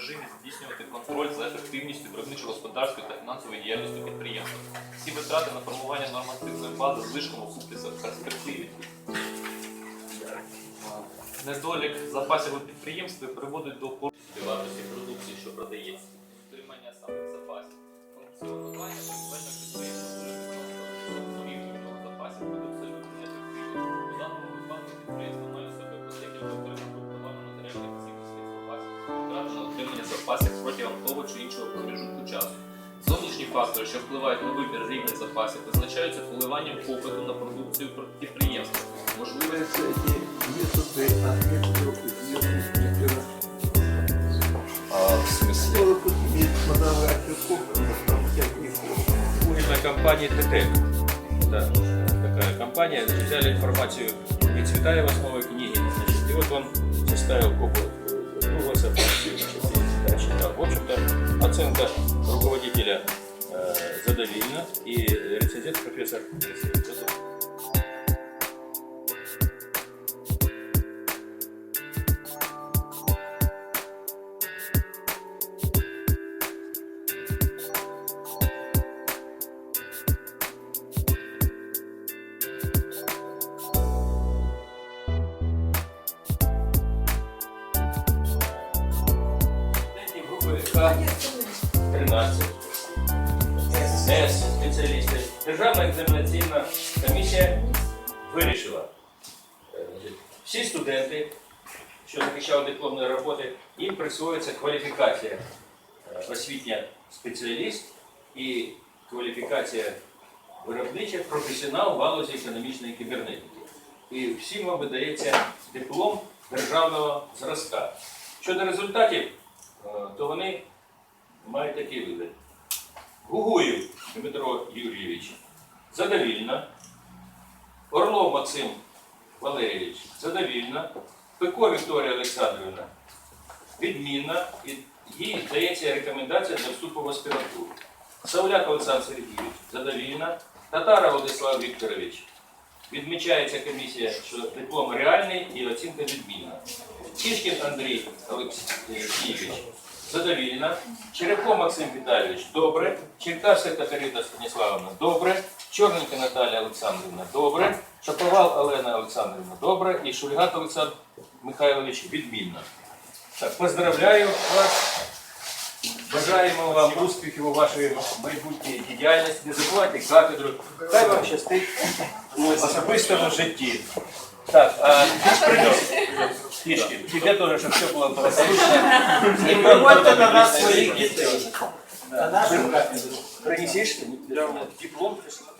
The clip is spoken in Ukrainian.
режимі здійснювати контроль за ефективністю виробничо-господарської та фінансової діяльності підприємства. Всі витрати на формування нормативної бази злишком окуплюються в перспективі. Недолік запасів у підприємстві приводить до порушення вартості продукції, що продається, утримання самих запасів. Функціонування підприємства чи іншого проміжутку часу. Зовнішні фактори, що впливають на вибір рівня запасів, визначаються коливанням попиту на продукцію підприємства, можливе Эти методы ответственности а, в смысле Скоро тут имеет фотографию кухни, Угольной компании ТТ. Да, такая компания. Значит, взяли информацию и Цветаева с новой книги. Значит, и вот он составил копию Дугласа, и. В общем-то, оценка руководителя э, задовольна, и рецензент профессор групи К-13. С, спеціалісти. Державна екзаменаційна комісія вирішила. е, Всі студенти, що захищали дипломні роботи, їм присвоюється кваліфікація е, освітня спеціаліст і кваліфікація виробнича професіонал в галузі економічної кібернетики. І всім вам видається диплом державного зразка. Щодо результатів, е, то вони мають такий вигляд. Гугуєв Дмитро Юрійович задовільно. Орлов Максим Валерійович задовільно. Пеко Вікторія Олександрівна відмінна. І їй дається рекомендація для вступу в аспірантуру. Сауляк Олександр Сергійович задовільно. Татара Владислав Вікторович Відмічається комісія, що диплом реальний і оцінка відмінна. Тішкін Андрій Олексійович задовільна. Черепко Максим Віталійович добре. Черкаська Катерина Станіславовна добре. Чорненька Наталія Олександрівна добре. Шаповал Олена Олександрівна добре. І Шульгат Олександр Михайлович відмінно. Так, поздравляю вас. Бажаємо вам успіхів у вашій майбутній діяльності. Не забувайте кафедру. Хай вам щастить у особистому житті. Так, а Тішки, тебе тоже, чтобы все было благополучно. Не приводьте на нас своїх дітей. На нашу кафедру. Диплом, посмотри.